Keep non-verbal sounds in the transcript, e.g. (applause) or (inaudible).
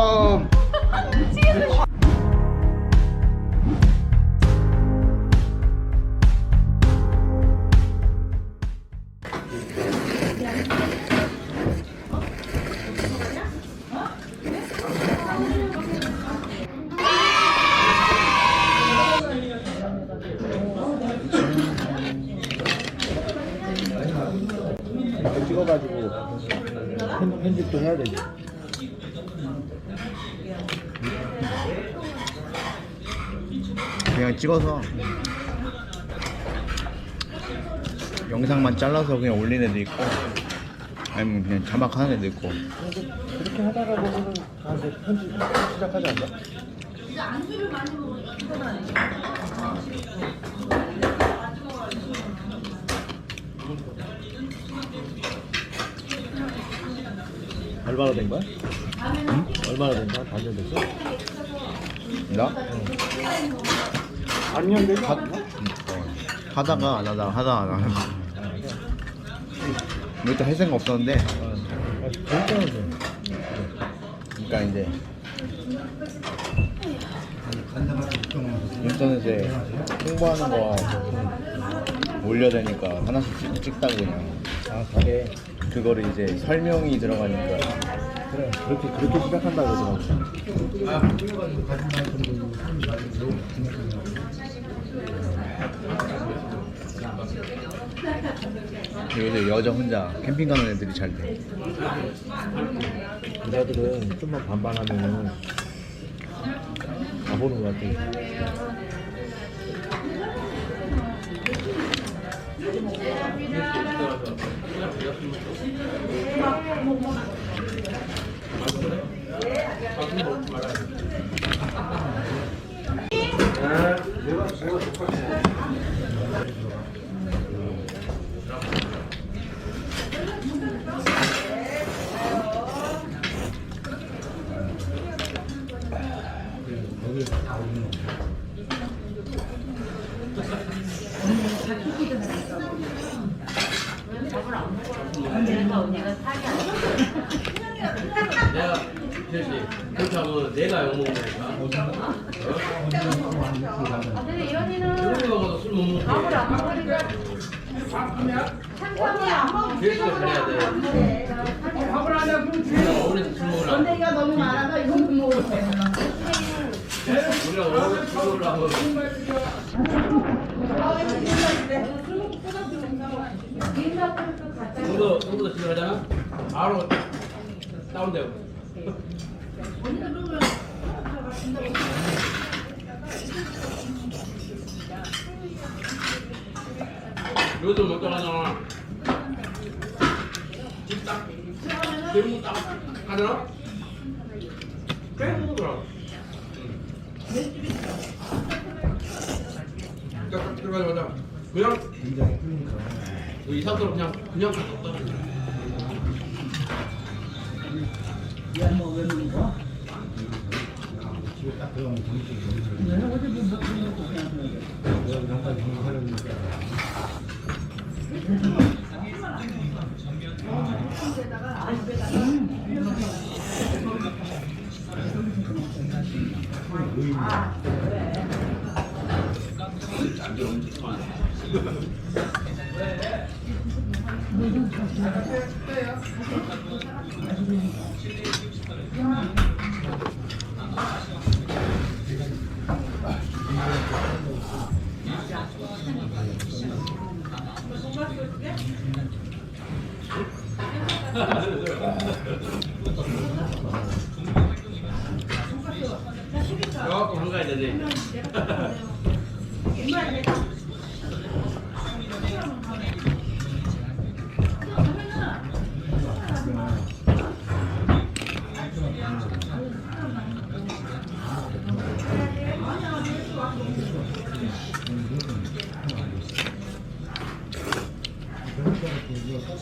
처음. 찍어가지고 편, 편집도 해야 되지. 그냥 찍어서 영상만 잘라서 그냥 올린 애도 있고 아니면 그냥 자막 하는 애도 있고 그렇게 하다가 보면은 아, 이제 편집 시작하지 않나? 얼마나 된 거야? 응? 얼마나 된 거야? 반년 됐어? 나? 반 음, 어. 하다가 안 하다가 하다가 안 하다가 일단 할 생각 없었는데. 그러니까 이제 인터넷에 홍보하는 거 올려야 되니까 하나씩 찍- 찍다가 그냥 아, 가게. 그거를 이제 설명이 들어가니까 그래, 그렇게, 그렇게 시작한다 그러더라고. 요새 여자 혼자 캠핑 가는 애들이 잘 돼. 여자들은 좀만 반반하면은 가보는 것 같아. 다 내가 그렇지 그렇게 하면 내가 욕먹는 거니까 근데 이현이는 술을 먹어도 술못 먹게 밥을 안 먹으니까 찬찬히 안 먹으면 그래서 잘해야 돼 우리가 어울려서 술 먹으라 건데기가 너무 많아서 이건 못 먹을 거야. 우리가 어울려서 술 먹으라고 정도 정도 지나가잖아? 바로 다운되고 요즘 못 가잖아 집딱 대문 딱 하잖아 빼고 더라고 딱 들어가자마자. 그냥 이 상태로 그냥 그냥 한가야 되지 그 러니 (laughs) 네.